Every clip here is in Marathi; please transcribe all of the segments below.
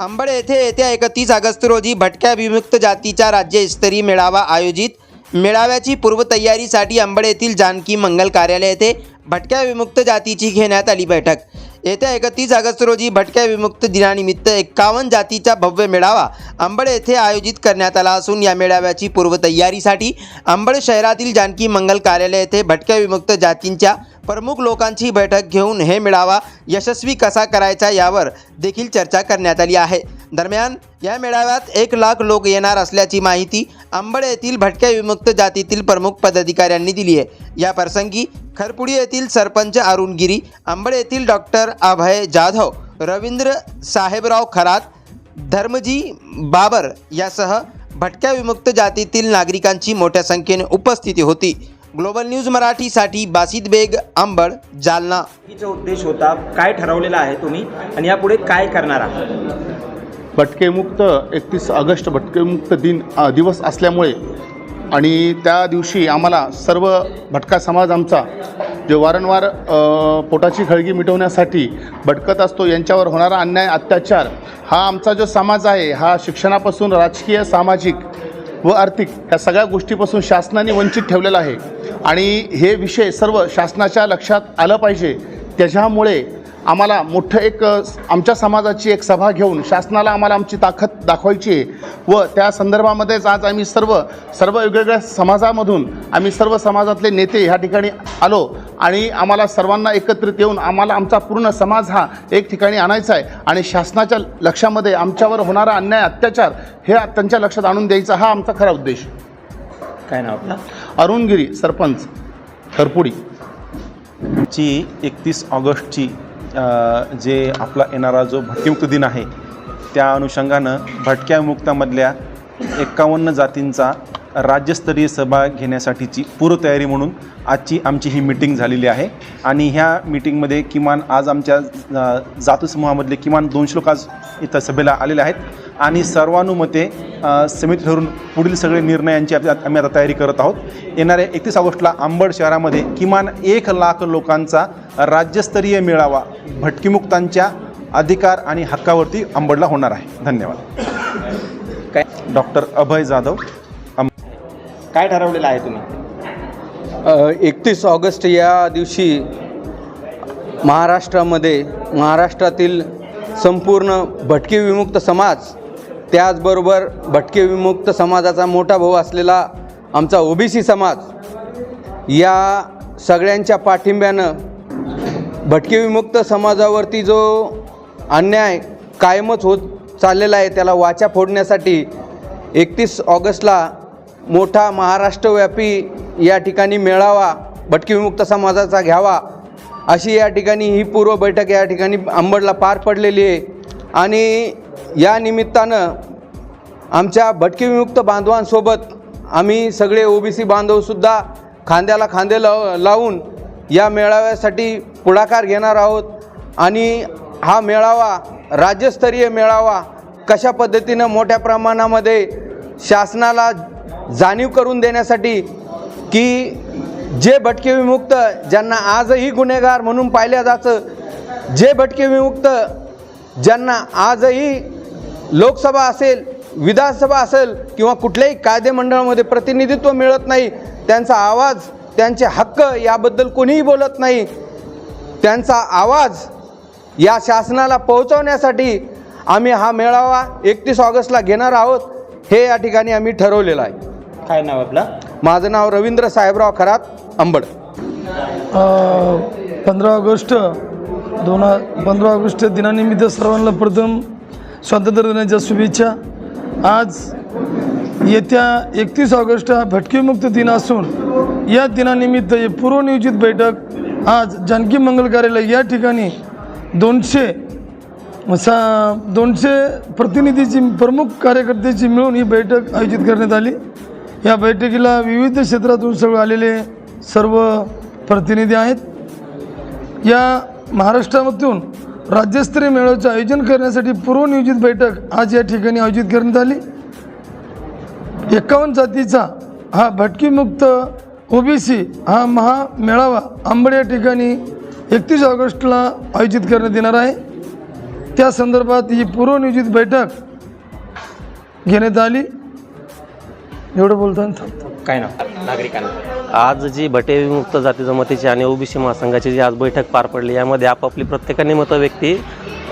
अंबड येथे येत्या एकतीस ऑगस्ट रोजी भटक्या विमुक्त जातीचा राज्यस्तरीय मेळावा आयोजित. मेळाव्याची पूर्वतयारीसाठी अंबड येथील जानकी मंगल कार्यालय येथे भटक्या विमुक्त जातीची घेण्यात आली बैठक. येत्या एकतीस ऑगस्ट रोजी भटक्या विमुक्त दिनानिमित्त एक्कावन्न जातीचा भव्य मेळावा अंबड येथे आयोजित करण्यात आला असून या मेळाव्याची पूर्वतयारीसाठी अंबड शहरातील जानकी मंगल कार्यालय येथे भटक्या विमुक्त जातींच्या प्रमुख लोकांची बैठक घेऊन हे मेळावा यशस्वी कसा करायचा यावर देखील चर्चा करण्यात आली आहे. दरम्यान या मेळाव्यात एक लाख लोक येणार असल्याची माहिती आंबड येथील भटक्या विमुक्त जातीतील प्रमुख पदाधिकाऱ्यांनी दिली आहे. या प्रसंगी खरपुडी येथील सरपंच अरुण गिरी येथील डॉक्टर अभय जाधव रवींद्र साहेबराव खरात धर्मजी बाबर यासह भटक्या विमुक्त जातीतील नागरिकांची मोठ्या संख्येने उपस्थिती होती. ग्लोबल न्यूज मराठीसाठी बासित बेग अंबड जालना. उद्देश होता काय ठरवलेला आहे तुम्ही? आणि यापुढे काय करणार आहात? भटकेमुक्त एकतीस ऑगस्ट भटकेमुक्त दिन अ, दिवस असल्यामुळे आणि त्या दिवशी आम्हाला सर्व भटका समाज आमचा जे वारंवार अ, पोटाची खळगी मिटवण्यासाठी भटकत असतो यांच्यावर होणारा अन्याय अत्याचार हा आमचा जो समाज आहे हा शिक्षणापासून राजकीय सामाजिक व आर्थिक या सगळ्या गोष्टीपासून शासनाने वंचित ठेवलेला आहे. आणि हे विषय सर्व शासनाच्या लक्षात आलं पाहिजे. त्याच्यामुळे आम्हाला मोठं एक आमच्या समाजाची एक सभा घेऊन शासनाला आम्हाला आमची ताकद दाखवायची आहे. व त्या संदर्भामध्येच आज आम्ही सर्व सर्व वेगवेगळ्या समाजामधून आम्ही सर्व समाजातले नेते ह्या ठिकाणी आलो आणि आम्हाला सर्वांना एकत्रित येऊन आम्हाला आमचा पूर्ण समाज हा एक ठिकाणी आणायचा आहे. आणि शासनाच्या लक्षामध्ये आमच्यावर होणारा अन्याय अत्याचार हे त्यांच्या लक्षात आणून द्यायचा हा आमचा खरा उद्देश. काय नाव आपलं? अरुणगिरी सरपंच खरपुडी. ची एकतीस ऑगस्टची जे आपला येणारा जो भटकीमुक्त दिन आहे त्या अनुषंगानं भटक्या मुक्तामधल्या एक्कावन्न जातींचा राज्यस्तरीय सभा घेण्यासाठीची पूर्वतयारी म्हणून आजची आमची ही मिटिंग झालेली आहे. आणि ह्या मिटिंगमध्ये किमान आज आमच्या जातसमूहामधले किमान दोनशे लोक आज इथं सभेला आलेले आहेत. आणि सर्वानुमते समिती ठरून पुढील सगळे निर्णयांची आम्ही आता तयारी करत आहोत. येणाऱ्या एकतीस ऑगस्टला अंबड शहरामध्ये किमान एक लाख लोकांचा राज्यस्तरीय मेळावा भटकीमुक्तांच्या अधिकार आणि हक्कावरती अंबडला होणार आहे. धन्यवाद. काय? डॉक्टर अभय जाधव. काय ठरवलेलं आहे तुम्ही? एकतीस ऑगस्ट या दिवशी महाराष्ट्रामध्ये महाराष्ट्रातील संपूर्ण भटके विमुक्त समाज त्याचबरोबर भटके विमुक्त समाजाचा मोठा भाऊ असलेला आमचा ओबीसी समाज या सगळ्यांच्या पाठिंब्यानं भटके विमुक्त समाजावरती जो अन्याय कायमच होत चाललेला आहे त्याला वाचा फोडण्यासाठी एकतीस ऑगस्टला मोठा महाराष्ट्रव्यापी या ठिकाणी मेळावा भटकी विमुक्त समाजाचा घ्यावा अशी या ठिकाणी ही पूर्व बैठक या ठिकाणी अंबडला पार पडलेली आहे. आणि या निमित्तानं आमच्या भटकी विमुक्त बांधवांसोबत आम्ही सगळे ओबीसी बांधवसुद्धा खांद्याला खांदे लाव लावून या मेळाव्यासाठी पुढाकार घेणार आहोत. आणि हा मेळावा राज्यस्तरीय मेळावा कशा पद्धतीनं मोठ्या प्रमाणामध्ये शासनाला जाणीव करून देण्यासाठी की जे भटके विमुक्त ज्यांना आजही गुन्हेगार म्हणून पाहिल्या जातं जे भटके विमुक्त ज्यांना आजही लोकसभा असेल विधानसभा असेल किंवा कुठल्याही कायदेमंडळामध्ये प्रतिनिधित्व मिळत नाही त्यांचा आवाज त्यांचे हक्क याबद्दल कोणीही बोलत नाही त्यांचा आवाज या शासनाला पोहोचवण्यासाठी आम्ही हा मेळावा एकतीस ऑगस्टला घेणार आहोत हे या ठिकाणी आम्ही ठरवलेलं आहे. काय नाव आपलं? माझं नाव रवींद्र साहेबराव खरात अंबड. पंधरा ऑगस्ट दोन पंधरा ऑगस्ट दिनानिमित्त सर्वांना प्रथम स्वातंत्र्य दिनाच्या शुभेच्छा. आज येत्या एकतीस ऑगस्ट हा भटकेमुक्त दिन असून या दिनानिमित्त ही पूर्वनियोजित बैठक आज जानकी मंगल कार्यालय या ठिकाणी दोनशे सा दोनशे प्रतिनिधीची प्रमुख कार्यकर्त्याची मिळून ही बैठक आयोजित करण्यात आली. या बैठकीला विविध क्षेत्रातून सगळे आलेले सर्व प्रतिनिधी आहेत. या महाराष्ट्रामधून राज्यस्तरीय मेळाव्याचे आयोजन करण्यासाठी पूर्वनियोजित बैठक आज या ठिकाणी आयोजित करण्यात आली. एकावन्न जातीचा हा भटकीमुक्त ओबीसी हा महामेळावा आंबड या ठिकाणी एकतीस ऑगस्टला आयोजित करण्यात येणार आहे. त्या संदर्भात ही पूर्वनियोजित बैठक घेण्यात आली. एवढं थांबतो काय नाव? नागरिकांना. आज जी भटे विमुक्त जाती जमातीची आणि ओबीसी महासंघाची जी आज बैठक पार पडली यामध्ये आपापली प्रत्येकाने मतं व्यक्ती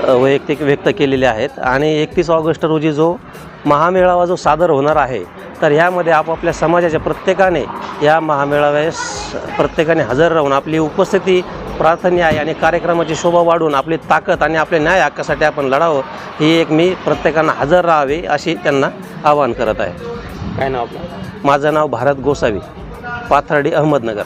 वैयक्तिक व्यक्त केलेली आहेत. आणि एकतीस ऑगस्ट रोजी जो महामेळावा जो सादर होणार आहे तर यामध्ये आपापल्या समाजाच्या प्रत्येकाने या महामेळाव्यास प्रत्येकाने हजर राहून आपली उपस्थिती प्रार्थनीय आहे आणि कार्यक्रमाची शोभा वाढवून आपली ताकद आणि आपल्या न्याय हक्कासाठी आपण लढावं ही एक मी प्रत्येकानं हजर राहावे अशी त्यांना आवाहन करत आहे. काय नाव आपलं? माझं नाव भारत गोसावी पाथर्डी अहमदनगर.